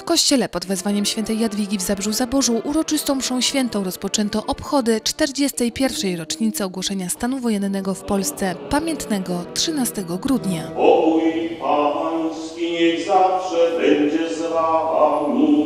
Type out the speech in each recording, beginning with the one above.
W kościele pod wezwaniem świętej Jadwigi w Zabrzu Zaborzu uroczystą mszą świętą rozpoczęto obchody 41. rocznicy ogłoszenia stanu wojennego w Polsce, pamiętnego 13 grudnia. Pokój Pański niech zawsze będzie z wami.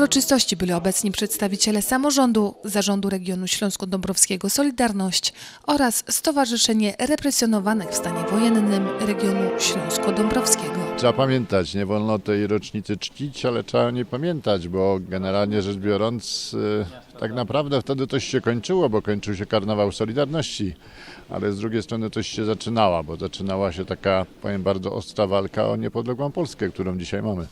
Uroczystości byli obecni przedstawiciele samorządu, Zarządu Regionu Śląsko-Dąbrowskiego Solidarność oraz Stowarzyszenie Represjonowanych w stanie wojennym regionu Śląsko-Dąbrowskiego. Trzeba pamiętać, nie wolno tej rocznicy czcić, ale trzeba nie pamiętać, bo generalnie rzecz biorąc, y, tak naprawdę wtedy coś się kończyło, bo kończył się karnawał Solidarności, ale z drugiej strony coś się zaczynała, bo zaczynała się taka, powiem bardzo ostra walka o niepodległą Polskę, którą dzisiaj mamy.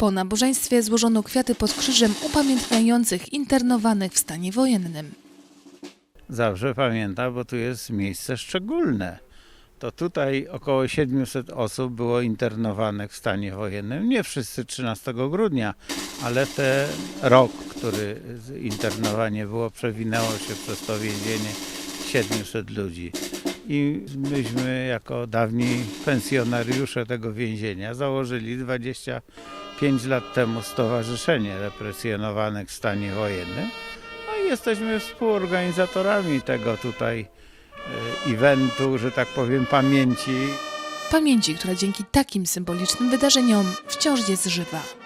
Po nabożeństwie złożono kwiaty pod krzyżem upamiętniających internowanych w stanie wojennym. Zawsze pamięta, bo tu jest miejsce szczególne. To tutaj około 700 osób było internowanych w stanie wojennym. Nie wszyscy 13 grudnia, ale ten rok, który internowanie było, przewinęło się przez to więzienie 700 ludzi. I myśmy jako dawni pensjonariusze tego więzienia założyli 25 lat temu Stowarzyszenie Represjonowanych w stanie wojennym. No i jesteśmy współorganizatorami tego tutaj e, eventu, że tak powiem, pamięci Pamięci, która dzięki takim symbolicznym wydarzeniom wciąż jest żywa.